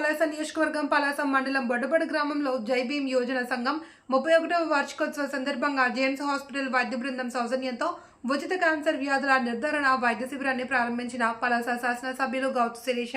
పలాస నియోజకవర్గం పలాస మండలం బొడ్డపడ గ్రామంలో జై భీమ్ యోజన సంఘం ముప్పై ఒకటవ వార్షికోత్సవ సందర్భంగా జేమ్స్ హాస్పిటల్ వైద్య బృందం సౌజన్యంతో ఉచిత క్యాన్సర్ వ్యాధుల నిర్ధారణ వైద్య శిబిరాన్ని ప్రారంభించిన పలాస శాసనసభ్యులు గౌతు శిరీష.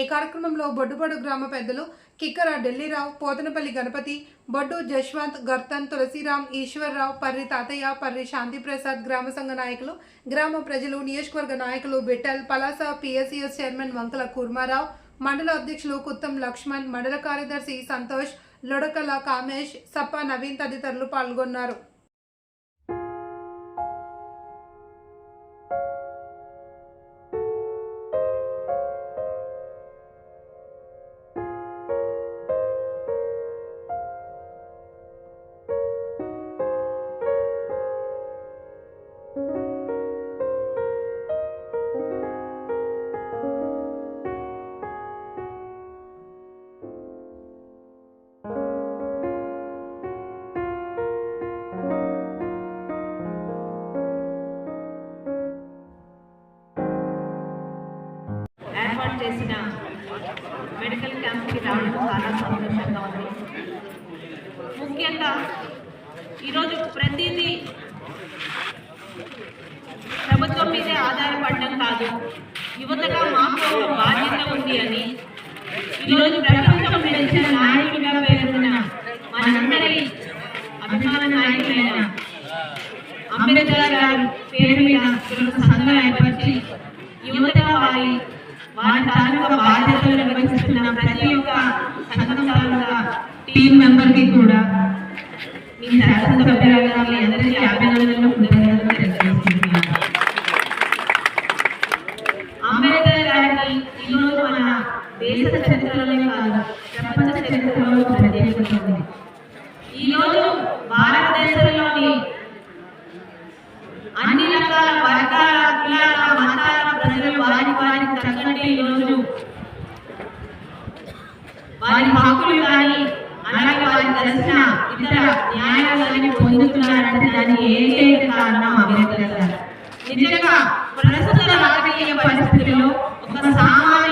ఈ కార్యక్రమంలో బొడ్డుపడు గ్రామ పెద్దలు కిక్కర ఢిల్లీరావు పోతనపల్లి గణపతి బొడ్డు జశ్వంత్ గర్తన్ తులసిరాం ఈశ్వర్రావు పర్రి తాతయ్య పర్రి శాంతిప్రసాద్ గ్రామ సంఘ నాయకులు గ్రామ ప్రజలు నియోజకవర్గ నాయకులు బిట్టల్ పలాస పిఎస్సిఎస్ చైర్మన్ వంకల కూర్మారావు మండల అధ్యక్షులు కుత్తం లక్ష్మణ్ మండల కార్యదర్శి సంతోష్ లొడకల కామేష్ సప్ప నవీన్ తదితరులు పాల్గొన్నారు. విధంగా ఈరోజు ప్రతిదీ ప్రభుత్వం మీదే ఆధారపడడం కాదు. యువతగా మాకు ఒక బాధ్యత ఉంది అని ఈరోజు ప్రపంచం పెంచిన నాయకుడిగా పేరున్న మనందరి అభిమాన నాయకులైన అంబేద్కర్ గారు పేరు మీద సంఘం ఏర్పరిచి యువత వారి వారి తాలూకా బాధ్యతలు నిర్వహిస్తున్న ప్రతి ఒక్క సంఘం తాలూకా టీం మెంబర్కి కూడా శాసన శాసనసభ్యులుగా మీ అందరికీ అభినందనలు కృతజ్ఞతలు తెలియజేస్తున్నాను అంబేద్కర్ గారిని ఈరోజు మన దేశ చరిత్రలోనే కాదు ప్రపంచ చరిత్రలో ప్రత్యేకించింది ఈరోజు భారతదేశంలోని అన్ని రకాల వర్గాల కులాల మతాల ప్రజలు వారి వారికి తగ్గట్టు ఈరోజు వారి హక్కులు కానీ అలాగే వారికి తెలిసిన ఇతర న్యాయాలని పొందుతున్నారంటే దానికి ఏకైక కారణం అంబేద్కర్ గారు నిజంగా ప్రస్తుత రాజకీయ పరిస్థితుల్లో ఒక సామాజిక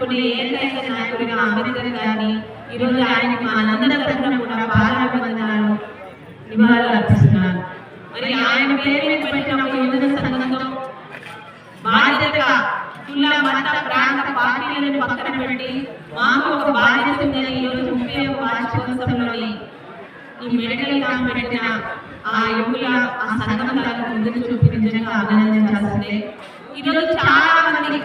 గుర్తు ఏకైక నాయకుడిగా అంబేద్కర్ గారిని ఈరోజు ఆయనకి మనందరి తరఫున కూడా పాదాభివందనాలు నివాళులు అర్పిస్తున్నాను. మరి ఆయన పేరు పెట్టిన ఒక యువజన సంఘంతో బాధ్యతగా కుల మత ప్రాంత పార్టీలను పక్కన పెట్టి మాకు ఒక బాధ్యత ఉందని ఈరోజు ముప్పై ఒక వార్షికోత్సవంలోని ఈ మెడికల్ క్యాంప్ పెట్టిన ఆ యువకుల ఆ సంఘం గారు ముందుకు చూపి నిజంగా అభినందించాల్సిందే. ఈరోజు చాలా మంది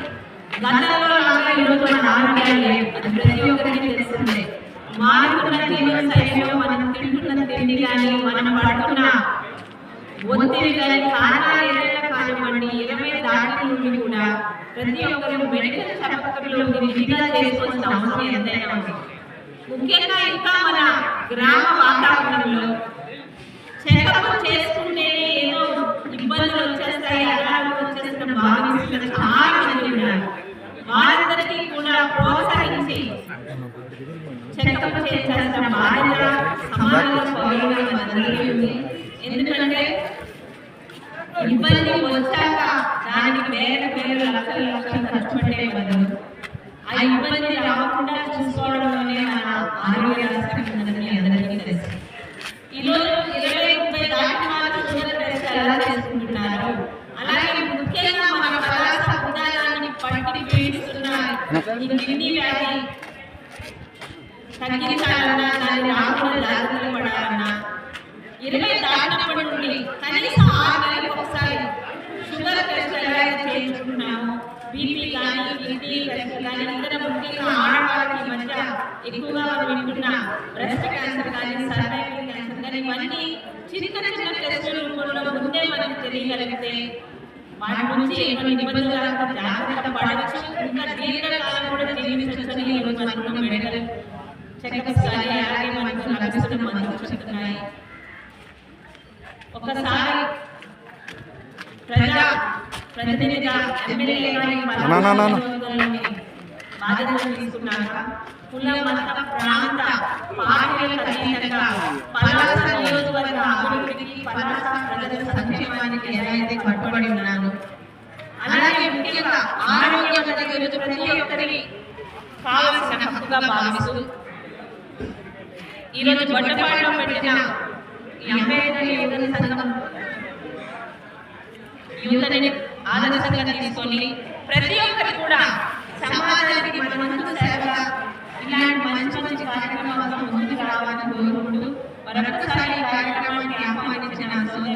గతంలో లాగా ఈరోజు మన ఆరోగ్యాలు లేవు అది ప్రతి ఒక్కరికి తెలుస్తుంది మారుతున్న మనం తింటున్న తిండి కానీ మనం పడుతున్న ఒత్తిడి కానీ కారణాలు ఏదైనా కానివ్వండి ఇరవై దాటి నుండి కూడా ప్రతి ఒక్కరు మెడికల్ చెకప్లో విధిగా చేసుకోవాల్సిన అవసరం ఎంతైనా ఉంది ముఖ్యంగా ఇంకా మన గ్రామ వాతావరణంలో చెకప్ చేసుకుంటే చెకప్ చేయాల్సిన బాధ్యత సమాజంలో పౌరులుగా మనందరికీ ఎందుకంటే ఇబ్బంది వచ్చాక దానికి వేల వేల లక్షల లక్షలు ఖర్చు పెట్టే బదులు ఆ ఇబ్బంది రాకుండా చూసుకోవడంలోనే మన ఆరోగ్య రక్షణ అందరికీ తెలుసు. ఈరోజు ఇరవై ముప్పై దాటి వాళ్ళు షుగర్ టెస్ట్ ఎలా చేసుకుంటున్నారు? అలాగే ముఖ్యంగా మన పలాస ఉదాహరణని పట్టి పీడిస్తున్న ఈ కిడ్నీ వ్యాధి తగ్గించాలన్నా దాన్ని రాకుండా జాగ్రత్తలు పడాలన్నా. ఇరవై దాటినప్పటి నుండి కనీసం ఆరు నెలలకు ఒకసారి షుగర్ టెస్ట్ ఎలా చేయించుకుంటున్నామో బీపీ కానీ కిడ్నీ టెస్ట్ కానీ ఇతర ముఖ్యంగా ఆడవాళ్ళకి మధ్య ఎక్కువగా వింటున్న బ్రెస్ట్ క్యాన్సర్ కానీ సర్వైకల్ క్యాన్సర్ కానీ ఇవన్నీ చిన్న చిన్న టెస్టుల రూపంలో ముందే మనకు తెలియగలిగితే వాటి నుంచి ఎటువంటి ఇబ్బందులు రాకుండా జాగ్రత్త పడవచ్చు. ఇంకా దీర్ఘకాలం కూడా జీవించవచ్చని ఈరోజు మనకున్న మెడికల్ చెకప్స్ కానీ అలాగే మనకు లభిస్తున్న మందులు చెప్తున్నాయి ఒకసారి ప్రజా ప్రతినిధిగా ఎమ్మెల్యే గారి నా, నా, నా, నా. బాధ్యతలు తీసుకున్నాక కుల మత ప్రాంత పార్టీలకు అతీతంగా పలాస నియోజకవర్గ అభివృద్ధికి పలాస ప్రజల సంక్షేమానికి ఎలా అయితే కట్టుబడి ఉన్నాను అలాగే ముఖ్యంగా ఆరోగ్యం అనేది ప్రతి ఒక్కరికి కావాల్సిన హక్కుగా భావిస్తూ ఈరోజు బొట్టపాడులో పెట్టిన ఈ అంబేద్కర్ యువజన సంఘం యువతని ఆదర్శంగా తీసుకొని ప్రతి ఒక్కరు కూడా సమాజానికి మన వంతు సేవగా ఇలాంటి మంచి మంచి కార్యక్రమాలతో ముందుకు రావాలని కోరుకుంటూ మరొకసారి